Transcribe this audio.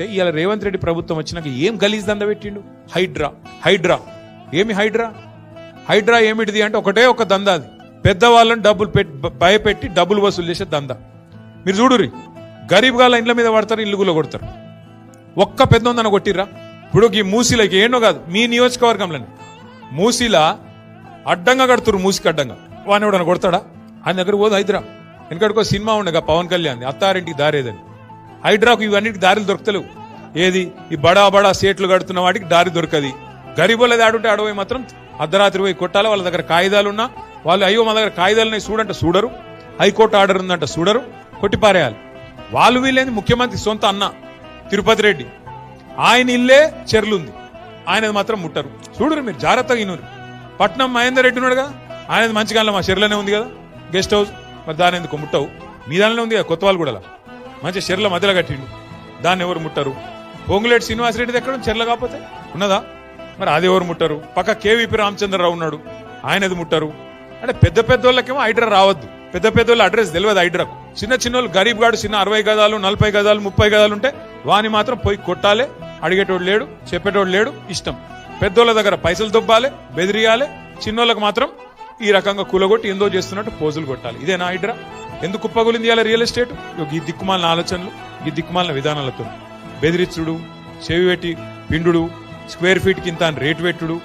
అంటే ఇవాళ రేవంత్ రెడ్డి ప్రభుత్వం వచ్చినాక ఏం గలీజ్ దంద పెట్టిండు? హైడ్రా హైడ్రా. ఏమి హైడ్రా? హైడ్రా ఏమిటిది అంటే ఒకటే ఒక దంద అది. పెద్దవాళ్ళని డబ్బులు పెట్టి భయపెట్టి డబ్బులు వసూలు చేసే దంద. మీరు చూడుర్రి గరీబ్ గాల ఇండ్ల మీద పడతారు ఇల్లుగులో కొడతారు. ఒక్క పెద్ద ఉందన్న కొట్టిర్రా? ఇప్పుడు ఈ మూసీలకి ఏంటో కాదు మీ నియోజకవర్గంలోని. మూసీల అడ్డంగా కడుతురు మూసికి అడ్డంగా. వాడిని ఎవడన్నా కొడతాడా? ఆయన దగ్గర పోదు హైదరా. వెనకడికో సినిమా ఉండగా పవన్ కళ్యాణ్ అత్తారింటికి దారేదని. హైడ్రాకు ఇవన్నిటికి దారులు దొరకలేవు ఏది? ఈ బడా బడా సేట్లు కడుతున్న వాటికి దారి దొరకది. గరీబుల దాడుంటే అడవి మాత్రం అర్ధరాత్రి పోయి కొట్టాలి? వాళ్ళ దగ్గర కాగితాలున్నా? వాళ్ళు అయ్యో మా దగ్గర కాగితాలున్నాయి చూడంటే చూడరు. హైకోర్టు ఆర్డర్ ఉందంట చూడరు. కొట్టిపారేయాలి. వాళ్ళు వీళ్ళేంది? ముఖ్యమంత్రి సొంత అన్న తిరుపతి రెడ్డి. ఆయన ఇల్లే చెర్లుంది. ఆయనది మాత్రం ముట్టరు. చూడరు మీరు జాగ్రత్తగా ఇనురు పట్నం మహేందర్ రెడ్డి ఉన్నాడు ఆయనది మంచిగా మా చెర్లనే ఉంది కదా. Guest house. మరి దాని ఎందుకు ముట్టవు? మీ దానిలో ఉంది కదా కొత్త వాళ్ళు కూడా మంచి చెర్ల మధ్యలో కట్టిండు. దాన్ని ఎవరు ముట్టరు? పొంగులేటి శ్రీనివాసరెడ్డిది ఎక్కడ? చెర్ల కాకపోతే? ఉన్నదా? మరి అది ఎవరు ముట్టరు? పక్క కేవీపీ రామచంద్రరావు ఉన్నాడు. ఆయనది ముట్టరు. అంటే పెద్ద పెద్ద వాళ్ళకేమో హైడ్రా రావద్దు. పెద్ద పెద్ద వాళ్ళ అడ్రస్ తెలియదు హైడ్రాకు. చిన్న చిన్న వాళ్ళు గరీబ్ గాడు చిన్న అరవై గదాలు నలభై గదాలు ముప్పై గదాలు ఉంటే వాని మాత్రం పోయి కొట్టాలి. అడిగేటోడు లేడు చెప్పేటోడు లేడు ఇష్టం. పెద్దోళ్ళ దగ్గర పైసలు దొబ్బాలి బెదిరియాలి. చిన్నోళ్ళకి మాత్రం ఈ రకంగా కూలగొట్టి ఏందో చేస్తున్నట్టు పోజులు కొట్టాలి. ఇదేనా హైడ్రా? ఎందుకు కుప్పగులింది ఇవాళ రియల్ ఎస్టేట్ ఈ దిక్కుమాలిన ఆలోచనలు ఈ దిక్కుమాలిన విధానాలతో బెదిరించుడు చెవి పెట్టి పిండుడు స్క్వేర్ ఫీట్ కింద రేటు పెట్టుడు